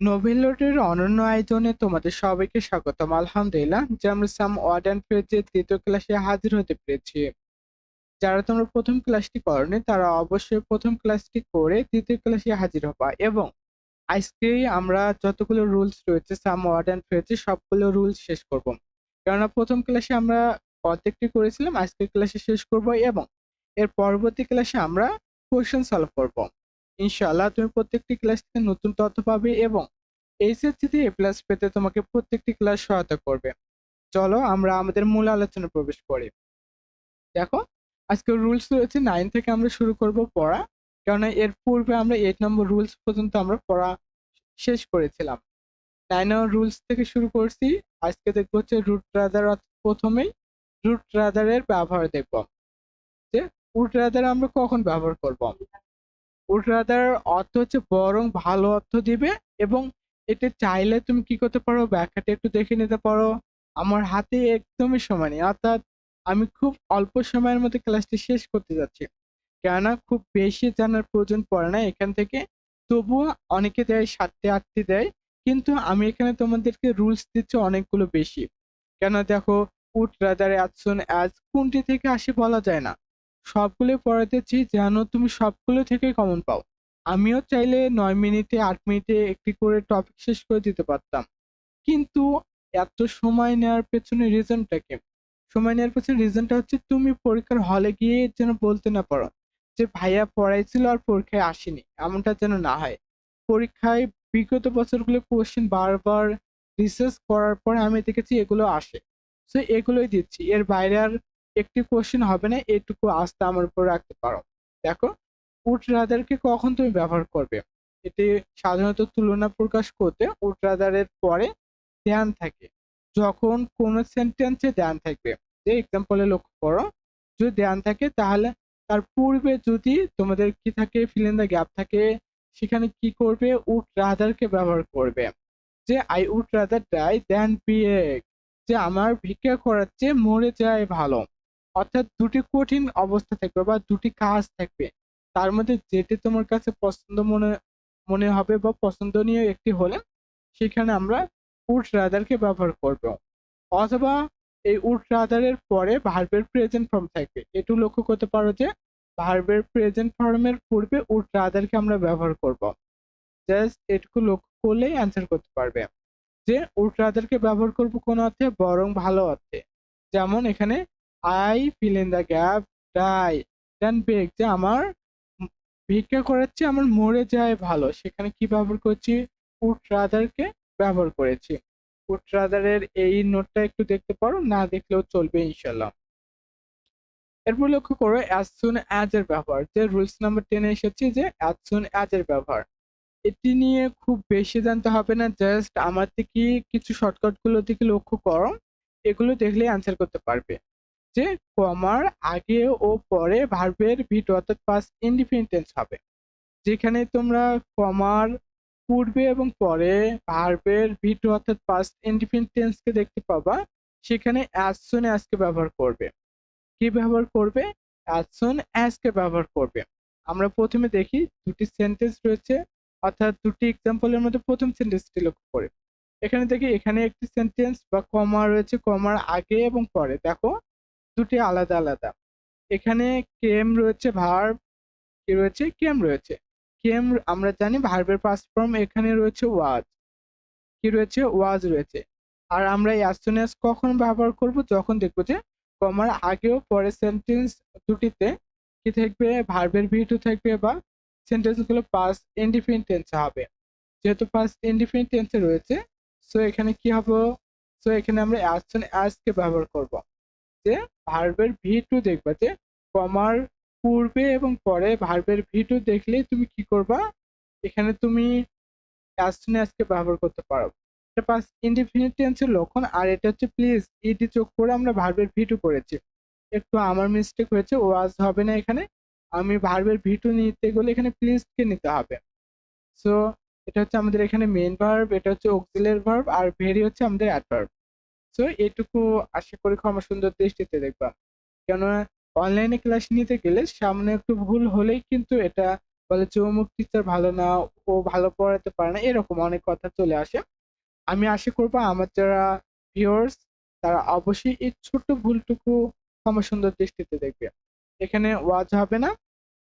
নোভেলটের অনন্য আয়োজনে তোমাদের সবাইকে স্বাগতম, আলহামদুলিল্লাহ। যে আমরা সাম ওয়ার্ড অ্যান্ড ফ্রেজের তৃতীয় ক্লাসে হাজির হতে পেরেছি। যারা তোমরা প্রথম ক্লাসটি করনি, তারা অবশ্যই প্রথম ক্লাসটি করে তৃতীয় ক্লাসে হাজির হবা এবং আজকে আমরা যতগুলো রুলস রয়েছে, সাম ওয়ার্ড অ্যান্ড ফ্রেজে সবগুলো রুলস শেষ করব। কেননা প্রথম ক্লাসে আমরা অর্ধেকটি করেছিলাম, আজকের ক্লাসে শেষ করব এবং এর পরবর্তী ক্লাসে আমরা কোয়েশ্চেন সলভ করব। ইনশাআল্লাহ তুমি প্রত্যেকটি ক্লাস থেকে নতুন তথ্য পাবে এবং এইচএসসিতে এ প্লাস পেতে তোমাকে প্রত্যেকটি ক্লাস সহায়তা করবে। চলো আমরা আমাদের মূল আলোচনা প্রবেশ করি। দেখো, আজকে রুলস রয়েছে নাইন থেকে আমরা শুরু করব পড়া, কেননা এর পূর্বে আমরা এইট নম্বর রুলস পর্যন্ত আমরা পড়া শেষ করেছিলাম। নাইন রুলস থেকে শুরু করছি। আজকে দেখব হচ্ছে রুট রাদার প্রথমেই রুট রাদারের ব্যবহার দেখব। যে রুট রাদার আমরা কখন ব্যবহার করব? উড রাদার অর্থ হচ্ছে বরং ভালো অর্থ দিবে এবং এটা চাইলে তুমি কি করতে পারো? ব্যাখ্যাটা একটু দেখে নিতে পারো। আমার হাতে একদমই সময় নেই। অর্থাৎ আমি খুব অল্প সময়ের মধ্যে ক্লাসটি শেষ করতে যাচ্ছি। কেননা খুব বেশি জানার প্রয়োজন পড়ে না এখান থেকে। তবুও অনেকে দেয়, সাতটি, আটটি দেয়। কিন্তু আমি এখানে তোমাদেরকে রুলস দিচ্ছি অনেকগুলো বেশি। কেন দেখো উড রাদার অ্যাকশন অ্যাজ কোনটি থেকে আসে বলা যায় না। সবগুলো পড়াতেছি যেন তুমি সবগুলো থেকে কমন পাও। আমিও চাইলে নয় মিনিটে, আট মিনিটে একটি করে টপিক শেষ করে দিতে পারতাম। কিন্তু এত সময় নেওয়ার পেছনে রিজনটা কি? সময় নেওয়ার পেছনে রিজনটা হচ্ছে তুমি পরীক্ষার হলে গিয়ে যেন বলতে না পারো যে, ভাইয়া পড়াইছিল আর পরীক্ষায় আসেনি। এমনটা যেন না হয়। পরীক্ষায় বিগত বছরগুলো কোশ্চেন বারবার রিসার্চ করার পর আমি দেখেছি এগুলো আসে। সো এগুলোই দিচ্ছি। এর বাইরে আর একটি কোশ্চেন হবে না, এটুকু আস্থা আমার উপর রাখতে পারো। দেখো উড রাদারকে কখন তুমি ব্যবহার করবে? এটি সাধারণত তুলনা প্রকাশ করতে উড রাদারের পরে ধ্যান থাকে। যখন কোন সেন্টেন্সে ধ্যান থাকবে, যে এক্সাম্পলে লক্ষ্য করো, যদি ধ্যান থাকে, তাহলে তার পূর্বে যদি তোমাদের কি থাকে ফিল দ্য গ্যাপ থাকে, সেখানে কি করবে? উড রাদারকে ব্যবহার করবে। যে I would rather die than be যে আমার ভিক্ষা করার চেয়ে মরে যায় ভালো। অর্থাৎ দুটি কঠিন অবস্থা থাকবে বা দুটি কাজ থাকবে। তার মধ্যে যেটি তোমার কাছে পছন্দ মনে মনে হবে বা পছন্দনীয় একটি হলে, সেখানে আমরা উড রাদারকে ব্যবহার করব। অথবা এই উড রাদারের পরে ভার্বের প্রেজেন্ট ফর্ম থাকবে। এটু লক্ষ্য করতে পারো যে, ভার্বের প্রেজেন্ট ফর্মের পূর্বে উড রাদারকে আমরা ব্যবহার করব। জাস্ট এটুকু লক্ষ্য করলেই অ্যান্সার করতে পারবে। যে উড রাদারকে ব্যবহার করব কোন অর্থে? বরং ভালো অর্থে। যেমন এখানে I fill in the gap die than beg যে আমার ভিক্ষা করাচ্ছে আমার মরে যায় ভালো। সেখানে কি ব্যবহার করছি? উড রাদারকে ব্যবহার করেছি। উড রাদারের এই নোটটা একটু দেখতে পারো, না দেখলেও চলবে ইনশাল্লাহ এরপর লক্ষ্য করো অ্যাজ সুন অ্যাজ এর ব্যবহার। যে রুলস নাম্বার টেনে এসেছে যে অ্যাজ সুন অ্যাজ এর ব্যবহার। এটি নিয়ে খুব বেশি জানতে হবে না জাস্ট আমার থেকে কিছু শর্টকাটগুলো দিকে লক্ষ্য করো। এগুলো দেখলে অ্যান্সার করতে পারবে। যে কমার আগে ও পরে ভার্বের ভিট অর্থাৎ পাস্ট ইন্ডিপেন্ডেন্স হবে। যেখানে তোমরা কমার পূর্বে এবং পরে ভার্বের ভিট অর্থাৎ পাস্ট ইন্ডিপেন্ডেন্সকে দেখতে পাবা, সেখানে অ্যাজ সুন অ্যাজকে ব্যবহার করবে। কি ব্যবহার করবে? অ্যাজ সুন অ্যাজকে ব্যবহার করবে। আমরা প্রথমে দেখি দুটি সেন্টেন্স রয়েছে, অর্থাৎ দুটি এক্সাম্পলের মধ্যে প্রথম সেন্টেন্সটি লক্ষ্য করে। এখানে দেখি এখানে একটি সেন্টেন্স বা কমা রয়েছে কমার আগে এবং পরে। দেখো দুটি আলাদা আলাদা। এখানে কেম রয়েছে, ভার্ব, কি রয়েছে কেম রয়েছে। কেম আমরা জানি ভার্বের পাস্ট ফর্ম এখানে রয়েছে ওয়াজ কি রয়েছে ওয়াজ রয়েছে। আর আমরা এই কখন ব্যবহার করব? যখন দেখব যে কমার আগেও পরে সেন্টেন্স দুটিতে কি থাকবে? ভার্বের ভিটু থাকবে বা সেন্টেন্সগুলো পাস্ট ইনডিফিনিট টেন্সে হবে। যেহেতু পাস্ট ইনডিফিনিট টেন্সে রয়েছে সো এখানে কি হবে? সো এখানে আমরা অ্যাজ অ্যাজ কে ব্যবহার করব। যে ভার্বের ভি টু দেখবা যে কমার পূর্বে এবং পরে ভার্বের ভি টু দেখলে তুমি কি করবা? এখানে তুমি অ্যাজ কে ব্যবহার করতে পারো। এটা পাস ইনডিফিনিট টেন্সের লক্ষণ আর এটা হচ্ছে প্লিজ ইডি চোখ করে আমরা ভার্বের ভি টু করেছি। একটু আমার মিস্টেক হয়েছে ওয়াজ হবে না এখানে। আমি ভার্বের ভি টু নিতে গেলে এখানে প্লিজ কে নিতে হবে। সো এটা হচ্ছে আমাদের এখানে মেন ভার্ব এটা হচ্ছে অক্সিলের ভার্ব আর ভেরি হচ্ছে আমাদের অ্যাডভার্ব সো এটুকু আশা করি ক্ষমা সুন্দর দৃষ্টিতে দেখবা। কেন অনলাইনে ক্লাস নিতে গেলে সামনে একটু ভুল হলেই কিন্তু এটা বলে যে অমুক ভালো না, ও ভালো পড়াতে পারে না, এরকম অনেক কথা চলে আসে। আমি আশা করব আমার যারা ভিউয়ার্স তারা অবশ্যই এই ছোট্ট ভুলটুকু ক্ষমা সুন্দর দৃষ্টিতে দেখবে। এখানে ওয়াজ হবে না।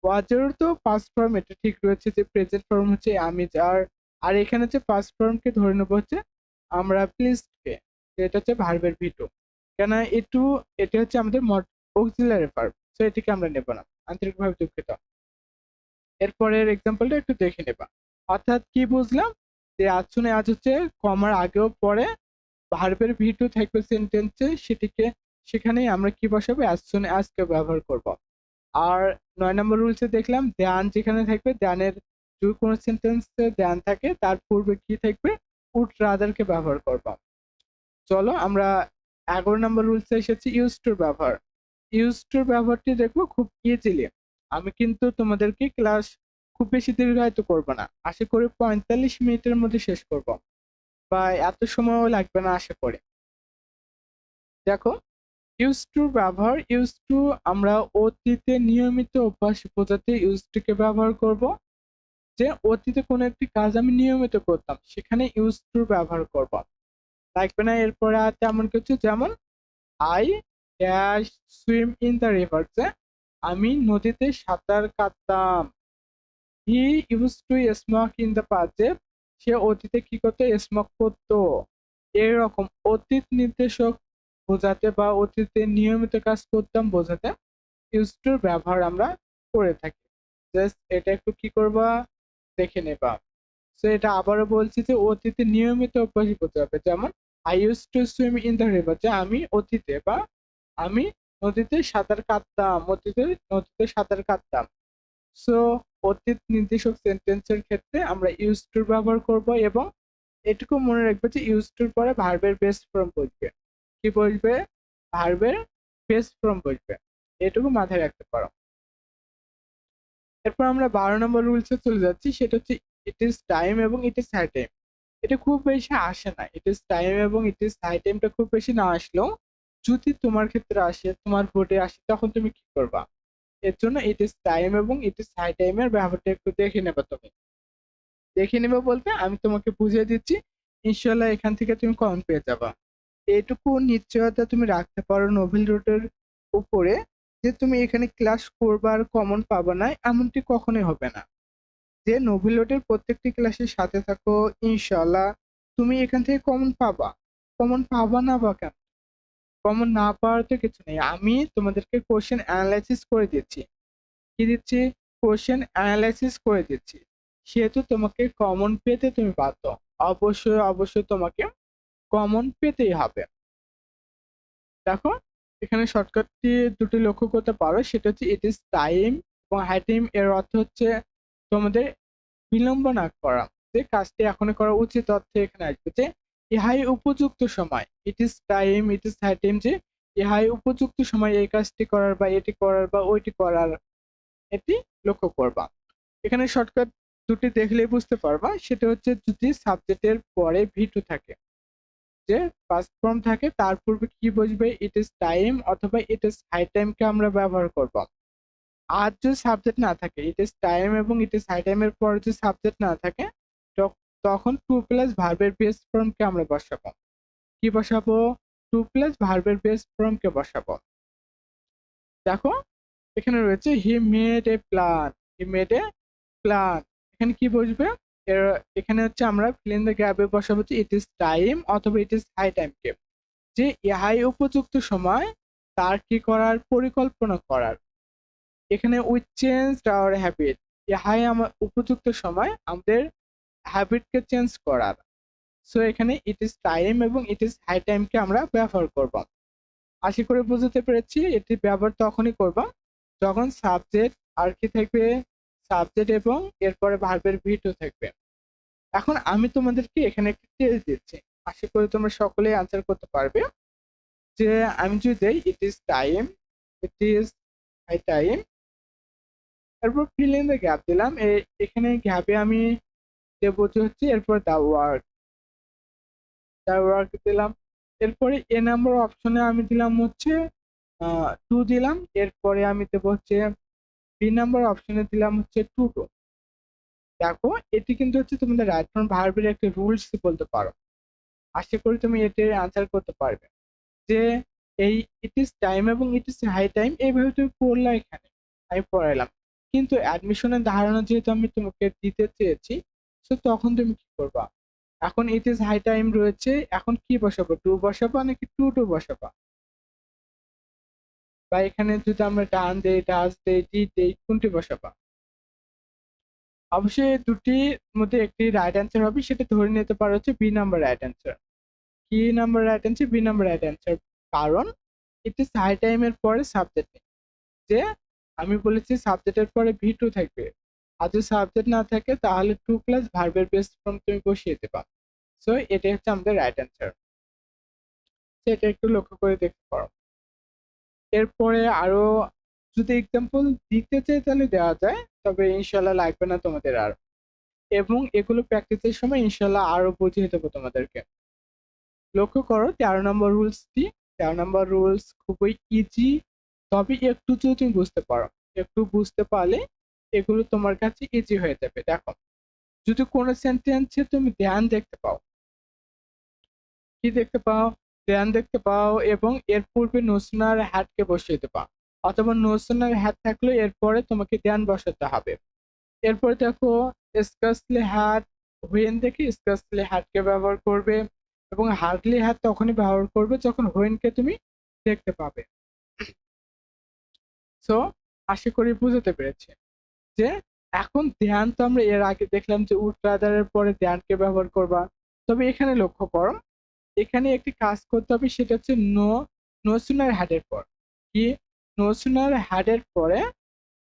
ওয়াজেরও তো পাস্ট ফর্ম এটা ঠিক রয়েছে যে প্রেজেন্ট ফর্ম হচ্ছে আমি আর আর এখানে যে পাস্ট ফর্মকে ধরে নেব হচ্ছে আমরা প্লিজকে এটা হচ্ছে ভার্বের ভিটু। কেন একটু এটা হচ্ছে আমাদের অক্সিলারি ভার্ব তো এটিকে আমরা নেব না, আন্তরিকভাবে দুঃখিত। এরপরের এক্সাম্পলটা একটু দেখে নেবা। অর্থাৎ কি বুঝলাম? যে আজ শুনে আজ হচ্ছে কমার আগেও পরে ভার্বের ভিটু থাকবে সেন্টেন্সে সেটিকে, সেখানেই আমরা কি বসাবো? অ্যাজ সুন অ্যাজকে ব্যবহার করব। আর নয় নম্বর রুলসে দেখলাম দেয়ান যেখানে থাকবে দেয়ানের যদি কোনো সেন্টেন্সে দেয়ান থাকে, তার পূর্বে কি থাকবে? উড রাদারকে ব্যবহার করব। চলো আমরা এগারো নম্বর রুলসে এসেছি ইউজ টুর ব্যবহার। ইউজ টুর ব্যবহারটি দেখব খুব ইজিলি আমি কিন্তু তোমাদেরকে ক্লাস খুব বেশি দীর্ঘায়িত করব না। আশা করি পঁয়তাল্লিশ মিনিটের মধ্যে শেষ করব। বা এত সময়ও লাগবে না, আশা করি। দেখো ইউজ টু ব্যবহার ইউজ টু আমরা অতীতে নিয়মিত অভ্যাস বোঝাতে ইউজ টুকে ব্যবহার করব। যে অতীতে কোনো একটি কাজ আমি নিয়মিত করতাম, সেখানে ইউজ টু ব্যবহার করব। লাগবে না। এরপরে আছে এমন কিছু যেমন I dash swim in the river যে আমি নদীতে সাঁতার কাটতাম। He use to smoke in the পাজে সে অতীতে কি করতো? স্মোক করতো। এরকম অতীত নির্দেশক বোঝাতে বা অতীতে নিয়মিত কাজ করতাম বোঝাতে ইউজ টুর ব্যবহার আমরা করে থাকি। জাস্ট এটা একটু কি করবা? দেখে নেবা। সো এটা আবারও বলছি যে অতীতে নিয়মিত অভ্যাস করতে হবে। যেমন I use to swim in the river যে আমি অতীতে বা আমি নদীতে সাঁতার কাটতাম, অতীতে নদীতে সাঁতার কাটতাম। সো অতীত নির্দেশক সেন্টেন্সের ক্ষেত্রে আমরা ইউজ টুর ব্যবহার করব এবং এটুকু মনে রাখবে যে ইউজ টুর পরে ভার্বের বেস্ট ফর্ম বসবে। কি বসবে? ভার্বের বেস্ট ফর্ম বসবে। এটুকু মাথায় রাখতে পারো। এরপর আমরা বারো নম্বর রুলসে চলে যাচ্ছি। সেটা হচ্ছে ইট ইজ টাইম এবং ইট ইজ হাই টাইম এটা খুব বেশি আসে না। ইট ইজ টাইম এবং ইট ইজ হাই টাইমটা খুব বেশি না আসলেও যদি তোমার ক্ষেত্রে আসে, তোমার ভোটে আসে, তখন তুমি কি করবা? এর জন্য ইট ইজ টাইম এবং ইট ইজ হাই টাইমের ব্যবহারটা একটু দেখে নেবে তুমি। দেখে নেবে বলতে আমি তোমাকে বুঝিয়ে দিচ্ছি ইনশাল্লাহ এখান থেকে তুমি কমন পেয়ে যাবা। এটুকু নিশ্চয়তা তুমি রাখতে পারো নোভেল রোডের উপরে যে তুমি এখানে ক্লাস করবার কমন পাবা না, এমনটি কখনোই হবে না। যে নোভেল রুটের প্রত্যেকটি ক্লাসের সাথে থাকো ইনশাল্লাহ তুমি এখান থেকে কমন পাবা। কমন পাবা না বা কেন? কমন না পাওয়ার তো কিছু নেই। আমি তোমাদেরকে কোশ্চেন অ্যানালাইসিস করে দিচ্ছি। কি দিচ্ছি? কোশ্চেন অ্যানালাইসিস করে দিচ্ছি। সেহেতু তোমাকে কমন পেতে তুমি বাধ্য। অবশ্যই অবশ্যই তোমাকে কমন পেতেই হবে। দেখো, এখানে শর্টকাটটি দুটি লক্ষ্য করতে পারো। সেটা হচ্ছে ইট ইজ টাইম এবং হাই টাইম এর অর্থ হচ্ছে তোমাদের বিলম্ব না করা। যে কাজটি এখনই করা উচিত অর্থে এখানে আসবে যে, ইহাই উপযুক্ত সময়। It is time it is high time যে, ইহাই উপযুক্ত সময় এই কাজটি করার বা এটি করার বা ওইটি করার এটি লক্ষ্য করবা। এখানে শর্টকাট দুটি দেখলেই বুঝতে পারবা, সেটা হচ্ছে যদি সাবজেক্টের পরে ভিটু থাকে, যে ফার্স্ট ফর্ম থাকে, তার পূর্বে কি বসবে ইট ইজ টাইম অথবা ইট ইজ হাই টাইমকে আমরা ব্যবহার করব। আর যদি সাবজেক্ট না থাকে ইট ইজ টাইম এবং ইট ইজ হাই টাইমের পর যদি সাবজেক্ট না থাকে তখন টু প্লাস ভার্বের বেস ফর্মকে আমরা বসাবো। কি বসাবো? টু প্লাস ভার্বের বেস ফর্মকে বসাবো। দেখো, এখানে রয়েছে he made a plan he made a plan এখানে কি বসবে? এখানে হচ্ছে আমরা ফিল দ্য গ্যাপে বসাবো যে ইট ইজ টাইম অথবা ইট ইজ হাই টাইম কে। যে ইহাই উপযুক্ত সময়, তার কি করার? পরিকল্পনা করার। এখানে উই চেঞ্জ আওয়ার হ্যাবিট ইহাই আমার উপযুক্ত সময় আমাদের হ্যাবিটকে চেঞ্জ করার। সো এখানে ইট ইজ টাইম এবং ইট ইজ হাই টাইমকে আমরা ব্যবহার করব। আশা করে বুঝতে পেরেছি, এটি ব্যবহার তখনই করব যখন সাবজেক্ট আর কি থাকবে সাবজেক্ট এবং এরপরে ভার্বের ভিডিও থাকবে। এখন আমি তোমাদেরকে এখানে একটি টেস্ট দিচ্ছি। আশা করি তোমরা সকলেই আনসার করতে পারবে যে, আমি যদি দেই it is time it is high time তারপর ফিল ইন দ্য গ্যাপ দিলাম। এখানে গ্যাপে আমি দেবো হচ্ছে এরপর দা ওয়ার্ক দা ওয়ার্ক দিলাম। এরপরে এ নাম্বার অপশনে আমি দিলাম হচ্ছে টু দিলাম। এরপরে আমি দেবো হচ্ছে বি নাম্বার অপশনে দিলাম হচ্ছে টু টু দেখো, এটি কিন্তু হচ্ছে তোমাদের রাইট ফ্রম ভার্বের একটা রুলস বলতে পারো। আশা করি তুমি এটির আনসার করতে পারবে। যে এই ইট ইজ টাইম এবং ইট ইজ হাই টাইম এইভাবে তুমি পড়লা এখানে। আমি পড়াইলাম। কিন্তু অ্যাডমিশনের ধারণা যেহেতু আমি তোমাকে দিতে চেয়েছি তো তখন তুমি কি করবা? এখন ইট ইজ হাই টাইম রয়েছে, এখন কি বসাবো? টু বসাবা নাকি টু টু বসাবা? বা এখানে যদি আমরা ডান দেই ডাস দেই ডি দেই, কোনটি বসাবা? অবশ্যই দুটির মধ্যে একটি রাইট অ্যান্সার হবে, সেটা ধরে নিতে পারো হচ্ছে বি নাম্বার রাইট অ্যান্সার কি number right answer B number right answer কারণ ইট ইজ হাই টাইমের পরে সাবজেক্ট যে আমি বলেছি সাবজেক্টের পরে ভি টু থাকবে। আর যদি সাবজেক্ট না থাকে, তাহলে টু প্লাস ভার্বের বেস ফর্ম তুমি বসিয়ে দেবা সো এটাই হচ্ছে আমাদের রাইট অ্যান্সার সেটা একটু লক্ষ্য করে দেখতে পারো। এরপরে আরও যদি এক্সাম্পল দিতে চাই, তাহলে দেওয়া যায়। তবে ইনশাল্লাহ লাগবে না তোমাদের আর। এবং এগুলো প্র্যাকটিসের সময় ইনশাল্লাহ আরও বুঝিয়ে দেবো তোমাদেরকে। লক্ষ্য করো, তেরো নম্বর রুলসটি তেরো নম্বর রুলস খুবই ইজি তবে একটু যদি তুমি বুঝতে পারো, একটু বুঝতে পারলে এগুলো তোমার কাছে ইজি হয়ে যাবে। দেখো, যদি কোনো সেন্টেন্সে তুমি ধ্যান দেখতে পাও, কি দেখতে পাও? ধ্যান দেখতে পাও এবং এর পূর্বে নোসনার হ্যাটকে বসিয়ে দেবা, অথবা নোসনার হ্যাট থাকলে এরপরে তোমাকে ধ্যান বসাতে হবে। এরপরে দেখো স্কাসলি হ্যাট হুয়েন দেখে স্কাসলি হ্যাটকে ব্যবহার করবে এবং হার্ডলি হ্যাট তখনই ব্যবহার করবে যখন হুয়েনকে তুমি দেখতে পাবে। সো আশা করি বুঝতে পেরেছে যে এখন ধ্যান তো আমরা এর আগে দেখলাম যে উড পরে ধ্যানকে ব্যবহার করবা। তবে এখানে লক্ষ্য করো, এখানে একটি কাজ করতে হবে, সেটা হচ্ছে নো, নোসুনার হ্যাডের পর। কি? নোসুনার হ্যাডের পরে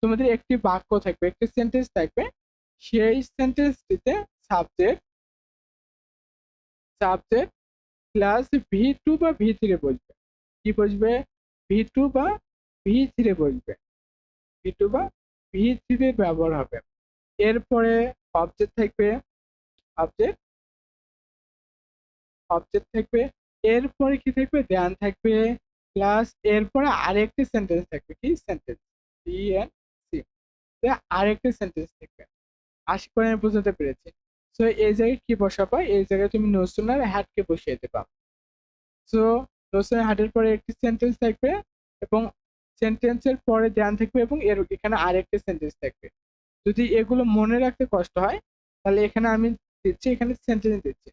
তোমাদের একটি বাক্য থাকবে, একটি সেন্টেন্স থাকবে। সেই সেন্টেন্সটিতে subject subject plus V two বা ভি থ্রি বসবে কি বসবে ভি টু বা ভি থ্রি বসবে ভি বা ব্যবহার হবে। এরপরে অবজেক্ট থাকবে অবজেক্ট অবজেক্ট থাকবে, এরপরে কি থাকবে? ধ্যান থাকবে প্লাস এরপরে আরেকটি সেন্টেন্স থাকবে। কি? সেন্টেন্স বি এন সি আরেকটি সেন্টেন্স থাকবে। আশা করি আমি বুঝাতে পেরেছি। সো এই জায়গায় কি বসাবা? এই জায়গায় তুমি নোসুনার হ্যাটকে বসিয়ে দেবা। সো নোসুনার হ্যাটের পরে একটি সেন্টেন্স থাকবে এবং সেন্টেন্সের পরে ধ্যান থাকবে এবং এর এখানে আরেকটা সেন্টেন্স থাকবে। যদি এগুলো মনে রাখতে কষ্ট হয়, তাহলে এখানে আমি দিচ্ছি, এখানে সেন্টেন্স দিচ্ছি।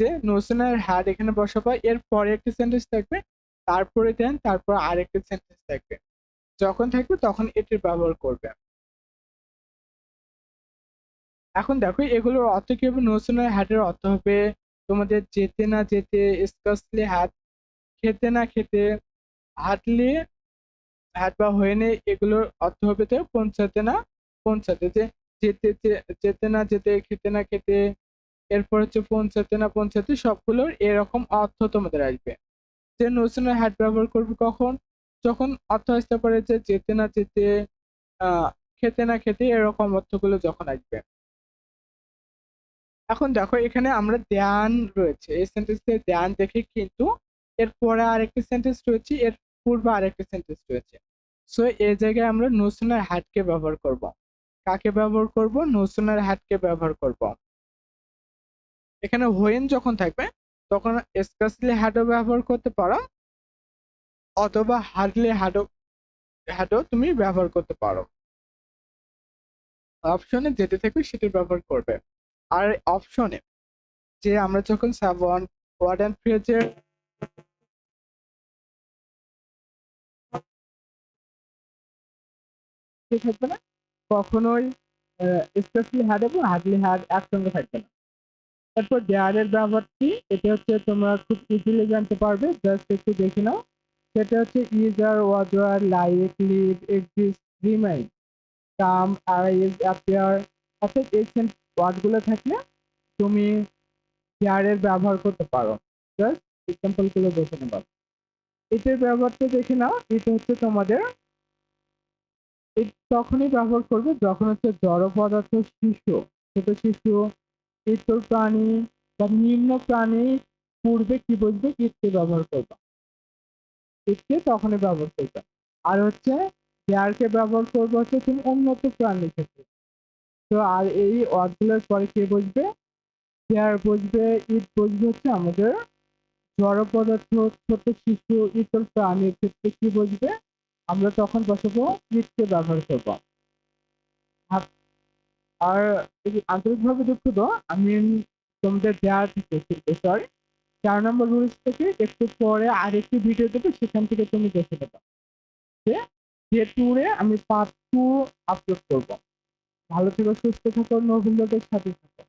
যে নোশনাল হ্যাড এখানে বসাবো, এর পরে একটা সেন্টেন্স থাকবে, তারপরে দেন তারপর আরেকটা সেন্টেন্স থাকবে। যখন থাকবে তখন এটির ব্যবহার করবে। এখন দেখো, এগুলোর অর্থ কি হবে? নোশনাল হ্যাডের অর্থ হবে তোমাদের যেতে না যেতে স্কাসলি হ্যাড খেতে না খেতে হাঁটলে হ্যাট বা হয়ে নেই এগুলোর অর্থ হবে তো পৌঁছাতে না পৌঁছাতে। যে যেতে যেতে না যেতে, খেতে না খেতে, এরপর হচ্ছে পৌঁছাতে না পৌঁছাতে সবগুলোর এরকম অর্থ তোমাদের আসবে। যে নোশনাল হ্যাট ব্যবহার করবে কখন? যখন অর্থ আসতে পারে যে যেতে না যেতে খেতে না খেতে এরকম অর্থগুলো যখন আসবে। এখন দেখো এখানে আমরা ধ্যান রয়েছে। এই সেন্টেন্সে ধ্যান দেখে কিন্তু এরপরে আরেকটি সেন্টেন্স রয়েছে, এর পূর্বে আরেকটি সেন্টেন্স রয়েছে। সো এই জায়গায় আমরা নোশনাল হ্যাটকে ব্যবহার করব। কাকে ব্যবহার করব? নোশনাল হ্যাটকে ব্যবহার করব। এখানে হোয়েন যখন থাকবে, তখন স্কাসলি হ্যাডও ব্যবহার করতে পারো, অথবা হার্ডলি হ্যাডও হ্যাডও তুমি ব্যবহার করতে পারো। অপশনে যেতে থাকবে, সেটি ব্যবহার করবে। আর অপশনে যে আমরা যখন ওয়ার্ড অ্যান্ড ফ্রেজের থাকবে না, কখনোই স্পেশালি হ্যাড এবং হার্ডলি হ্যাড একসঙ্গে থাকবে না। তারপর দেয়ারের ব্যবহারটি এটা হচ্ছে তোমরা খুব ইজিলি জানতে পারবে জাস্ট একটু দেখে নাও। সেটা হচ্ছে ইজার ওয়াজার like live exist remain come arise appear অর্থাৎ এই ওয়ার্ডগুলো থাকলে তুমি দেয়ারের ব্যবহার করতে পারো। জাস্ট এক্সাম্পলগুলো দেখে নেবা এটার ব্যবহারটা দেখে নাও, এটা হচ্ছে তোমাদের তখনই ব্যবহার করবে যখন হচ্ছে জড় পদার্থ শিশু, ছোট শিশু ইতর প্রাণী বা নিম্ন প্রাণী পূর্বে কি বুঝবে? ইটকে ব্যবহার করবা। ইটকে তখনই ব্যবহার করবে। আর হচ্ছে দেয়ারকে ব্যবহার করব হচ্ছে তুমি উন্নত প্রাণীর ক্ষেত্রে। তো আর এই ওয়ার্ডগুলোর পরে কে বসবে দেয়ার বসবে ইট বসবে হচ্ছে আমাদের জড় পদার্থ, ছোট শিশু ইতর প্রাণীর ক্ষেত্রে কি বসবে আমরা তখন বসাবো ইটকে ব্যবহার করব। আর আন্তরিকভাবে দুঃখিত, আমি তোমাদের দেওয়া থেকে সরি চার নম্বর রুলস থেকে একটু পরে আরেকটি ভিডিও দেবো, সেখান থেকে তুমি দেখে নেবে। যে টুরে আমি পার্ট টু আপলোড করব। ভালো থেকো, সুস্থ থাকো, নবীনদের সাথে থাকো।